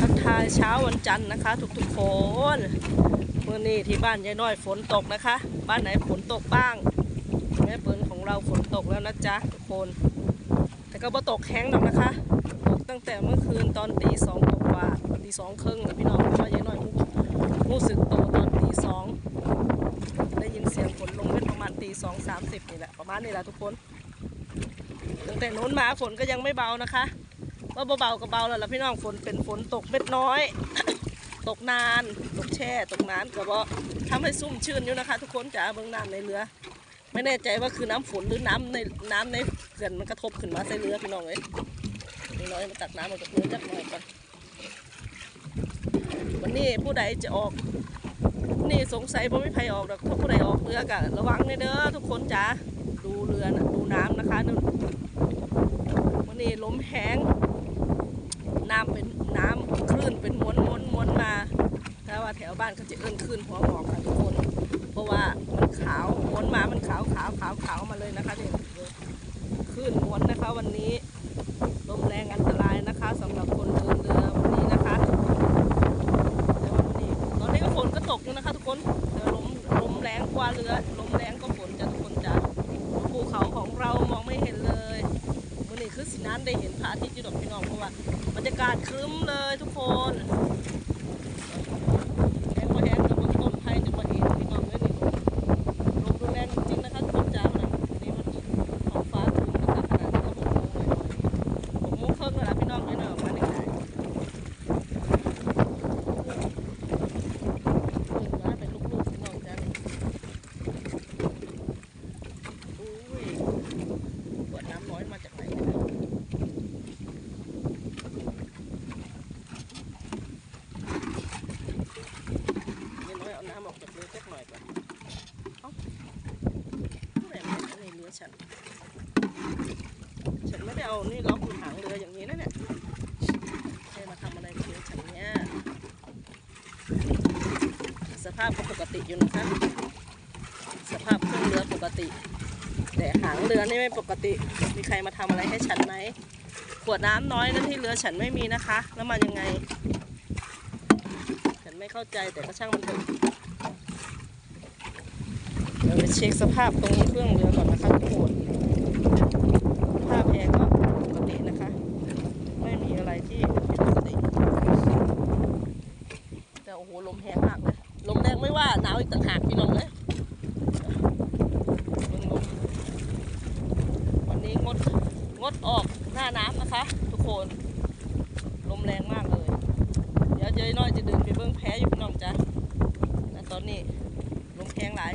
ทักทายเช้าวันจันทร์นะคะ ทุกๆคนเมื่อนี้ที่บ้านยายน้อยฝนตกนะคะ บ้านไหนฝนตกบ้างแม่เปิ้ลของเราฝนตกแล้วนะจ๊ะทุกคน แต่ก็บ่ตกแห้งหรอกนะคะ ตกตั้งแต่เมื่อคืนตอนตีสองกว่าตีสองครึ่งพี่น้องเพราะว่ายายน้อยรู้สึกโตตอนตีสองได้ยินเสียงฝนลงเป็นประมาณตีสองสามสิบนี่แหละประมาณนี้แหละทุกคน ตั้งแต่นู้นมาฝนก็ยังไม่เบานะคะ ว่าเบาๆก็เบาแล้วล่ะพี่น้องฝนเป็นฝนตกเม็ดน้อย ตกนาน ตกแช่ ตกนานก็บ่ทำให้ซุ่มชื่นอยู่นะคะ ทุกคนจ๋าเบื้องน้ำในเรือ ไม่แน่ใจว่าคือน้ำฝนหรือน้ำในน้ำในเขื่อนมันกระทบขึ้นมาใส่เรือพี่น้องเอ้ยน้อยมาตักน้ำมาจากเรือจักหน่อยก่อนวันนี้ผู้ใดจะออก นี่สงสัยว่าไม่ใครออกดอกถ้าผู้ใดออกเรือกะระวังเด้อทุกคนจ๋าดูเรือนะดูน้ำนะคะนู่นวันนี้ล้มแห้งน้ำเป็นน้ำคลื่นเป็นม้วนม้วนม้วนมาถ้าว่าแถว บ้านเขาจะเอื้นคลื่นหัวหมอกค่ะทุกคน เพราะว่ามันขาวม้วนมามันขาวขาวขาวขาวมาเลยนะคะเนี่ยคลื่นม้วนนะคะวันนี้ลมแรงอันตรายนะคะสำหรับคนเดินเรือวันนี้นะคะแต่วันนี้ตอนนี้ก็ฝนก็ตกอยู่นะคะ ทุกคนแต่ลมลมแรงกว่าเรือลมแรงก็ฝนจะทุกคนจะภูเขาของเรามองไม่เห็นเลยวันนี้คือสินันได้เห็นพระอาทิตย์อยู่ดอกพี่น้องเพราะว่าบรรยากาศครึ้มเลยทุกคนแห้งพอแห้งกับเบื้องต้นไผ่จะมาเห็นพี่น้องเลยนี่ลมรุนแรงจริงๆนะคะทุกคนจ้ามันอันนี้มันท้องฟ้าครึ้มนะคะขนาดนี้ก็หกโมงเลยหกโมงครึ่งแล้วล่ะพี่น้องเลยเนาะมาไหนไหน ตื่นมาเป็นลูกๆพี่น้องจ้านี่อุ้ยขวดน้ำน้อยมาจากไหนเนี่ยนี่น้อยเอาน้ำออกจากเรือจักหน่อยก่อนเอ้าผู้ใดมาเอาในเรือฉัน ฉั เอานี่ล็อกอยู่หางเรืออย่างนี้นะเนี่ยใครมาทำอะไรกับเรือฉันเนี่ยสภาพก็ปกติอยู่นะคะสภาพเครื่องเรือปกติ แต่หางเรือนี่ไม่ปกติ มีใครมาทำอะไรให้ฉันไหมขวดน้ำน้อยนั้นที่เรือฉันไม่มีนะคะ แล้วมายังไง ฉันไม่เข้าใจแต่ก็ช่างมันเถอะเดี๋ยวไปเช็คสภาพตรงเครื่องเรือก่อนนะคะทุกคนสภาพแอร์ก็ปกตินะคะ ไม่มีอะไรที่ผิดปกติ แต่ โอ้โหลมแรงมากเลยลมแรงไม่ว่าหนาวอีกต่างหากพี่น้องเลยวันนี้งดงดออกหน้าน้ำนะคะ ทุกคนลมแรงมากเลย เดี๋ยวเจยน้อยจะดึงไปเบื้องแพ้อยู่พี่น้องจ้ะตอนนี้ลมแรงหลาย